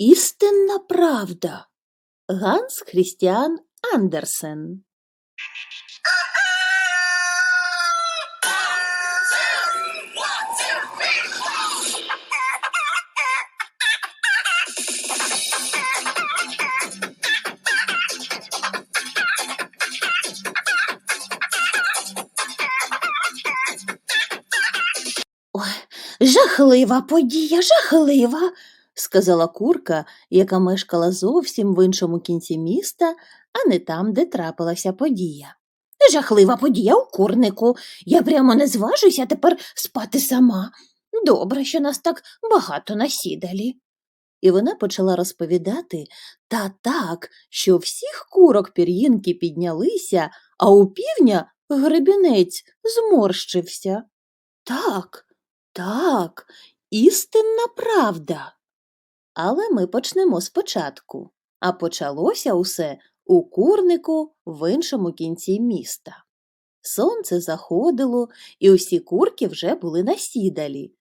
істинна правда. Ганс Хрістіан Андерсен. Жахлива подія, жахлива, сказала курка, яка мешкала зовсім в іншому кінці міста, а не там, де трапилася подія. Жахлива подія у курнику. Я прямо не зважуся тепер спати сама. Добре, що нас так багато насідалі. І вона почала розповідати та так, що всіх курок пір'їнки піднялися, а у півня гребінець зморщився. Так, так, істинна правда. Але ми почнемо спочатку, а почалося усе у курнику в іншому кінці міста. Сонце заходило, і усі курки вже були насідалі.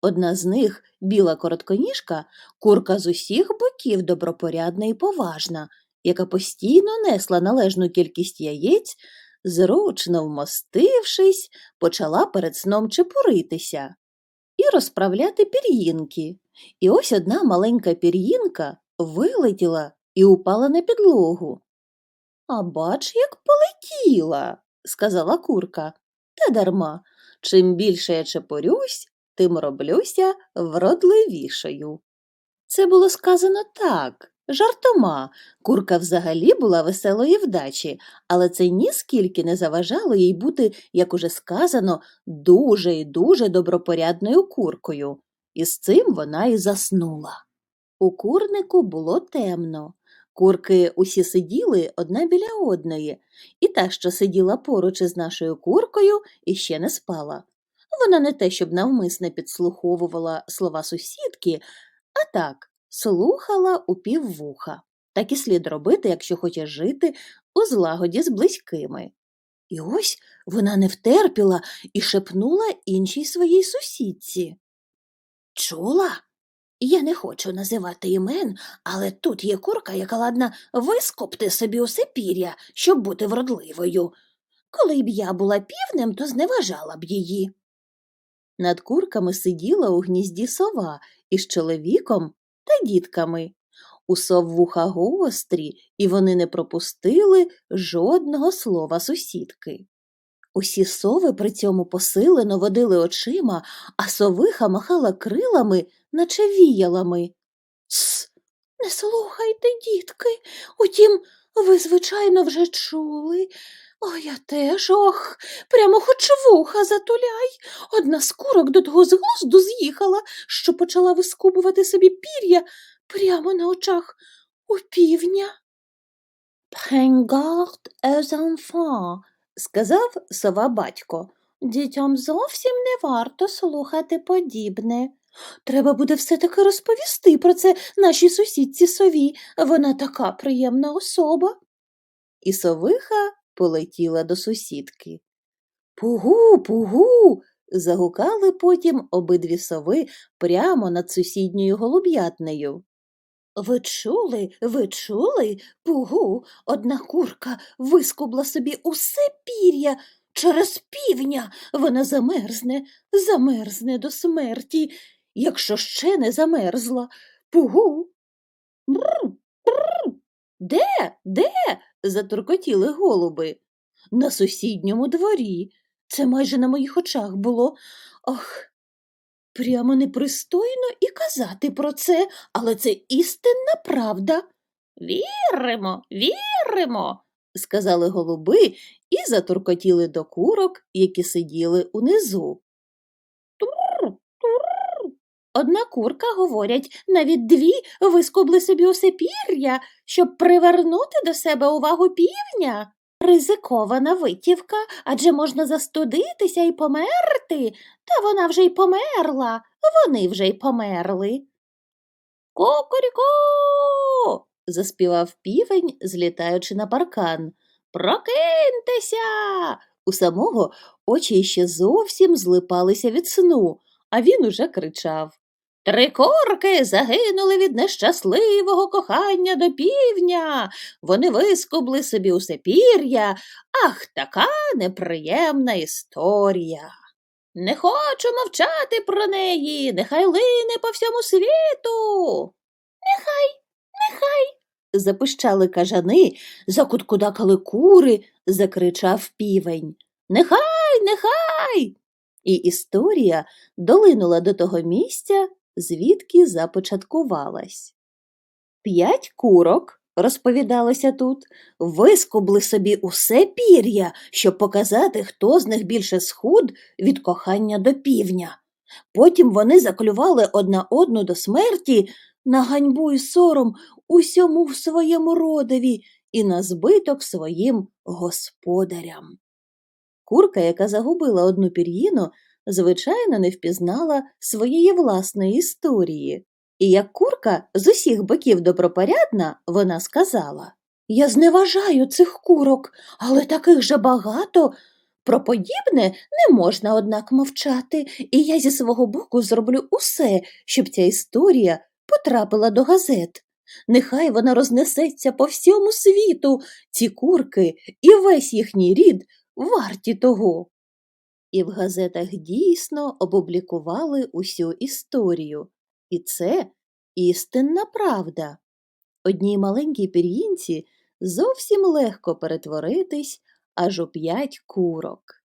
Одна з них, біла коротконіжка, курка з усіх боків добропорядна і поважна, яка постійно несла належну кількість яєць, зручно вмостившись, почала перед сном чепуритися розправляти пір'їнки. І ось одна маленька пір'їнка вилетіла і упала на підлогу. А бач, як полетіла, сказала курка. Та дарма, чим більше я чепорюсь, тим роблюся вродливішою. Це було сказано так, жартома. Курка взагалі була веселої вдачі, але це ніскільки не заважало їй бути, як уже сказано, дуже і дуже добропорядною куркою. І з цим вона і заснула. У курнику було темно. Курки усі сиділи одна біля одної, і та, що сиділа поруч із нашою куркою, іще не спала. Вона не те, щоб навмисне підслуховувала слова сусідки, а так слухала у піввуха. Так і слід робити, якщо хочеш жити у злагоді з близькими. І ось вона не втерпіла і шепнула іншій своїй сусідці. Чула? Я не хочу називати імен, але тут є курка, яка ладна вископти собі усе пір'я, щоб бути вродливою. Коли б я була півнем, то зневажала б її. Над курками сиділа у гнізді сова із чоловіком та дітками. У сов вуха гострі, і вони не пропустили жодного слова сусідки. Усі сови при цьому посилено водили очима, а совиха махала крилами, наче віялами. Тс, не слухайте, дітки. Утім, ви, звичайно, вже чули. О, я теж, ох, прямо хоч вуха затуляй. Одна з курок до того з з'їхала, що почала вискубувати собі пір'я прямо на очах у півня. Garde aux сказав сова батько. Дітям зовсім не варто слухати подібне. Треба буде все-таки розповісти про це нашій сусідці сові. Вона така приємна особа. І совиха полетіла до сусідки. Пугу, пугу. загукали потім обидві сови прямо над сусідньою голуб'ятнею. Ви чули, ви чули? Пугу, одна курка вискубла собі усе пір'я через півня. Вона замерзне, замерзне до смерті, якщо ще не замерзла. Пугу. Брр, брр. Де? Де? Затуркотіли голуби. На сусідньому дворі. Це майже на моїх очах було. Ох, прямо непристойно і казати про це, але це істинна правда. Віримо, віримо, сказали голуби і затуркотіли до курок, які сиділи унизу. Тур, тур. Одна курка, говорять, навіть дві вискобли собі усе пір'я, щоб привернути до себе увагу півня. Ризикована витівка, адже можна застудитися і померти, та вона вже й померла, вони вже й померли. Кукуріку. заспівав півень, злітаючи на паркан. Прокиньтеся. У самого очі ще зовсім злипалися від сну, а він уже кричав. Три курки загинули від нещасливого кохання до півня. Вони вискубли собі усе пір'я. Ах, така неприємна історія. Не хочу мовчати про неї, нехай лине по всьому світу. Нехай, нехай. запищали кажани, закуткудакали кури, закричав півень. Нехай, нехай. І історія долинула до того місця, звідки започаткувалась. П'ять курок, розповідалося тут, вискубли собі усе пір'я, щоб показати, хто з них більше схуд від кохання до півня. Потім вони заклювали одна одну до смерті на ганьбу і сором усьому в своєму родові і на збиток своїм господарям. Курка, яка загубила одну пір'їну, звичайно, не впізнала своєї власної історії. І як курка з усіх боків добропорядна, вона сказала Я зневажаю цих курок, але таких же багато. Про подібне не можна, однак, мовчати, і я зі свого боку зроблю усе, щоб ця історія потрапила до газет. Нехай вона рознесеться по всьому світу, ці курки і весь їхній рід варті того. І в газетах дійсно опублікували усю історію. І це істинна правда. Одній маленькій пір'їнці зовсім легко перетворитись аж у п'ять курок.